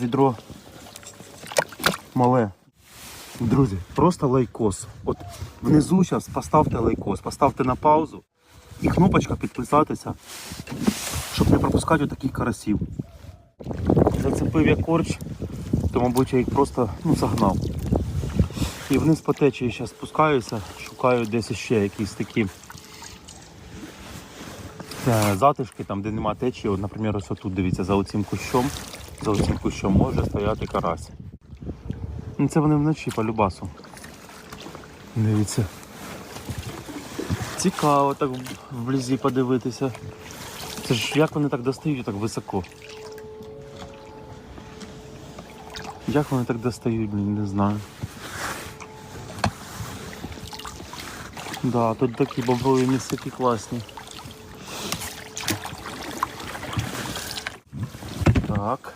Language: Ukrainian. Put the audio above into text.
відро мале. Друзі, просто лайкос. От внизу зараз поставте лайкос, поставте на паузу і кнопочка підписатися, щоб не пропускати таких карасів. Зацепив я корч, то, мабуть, я їх просто ну, загнав. І вниз по течії зараз спускаюся, шукаю десь ще якісь такі е, затишки, там, де нема течії. От, наприклад, ось тут дивіться, за оцим кущом, за оцінку, що може стояти карась. Ну, це вони вночі по любасу. Дивіться. Цікаво так вблизі подивитися. Це ж як вони так достають так високо. Як вони так достають, не знаю. Да, тут такі боброві місяки класні. Так.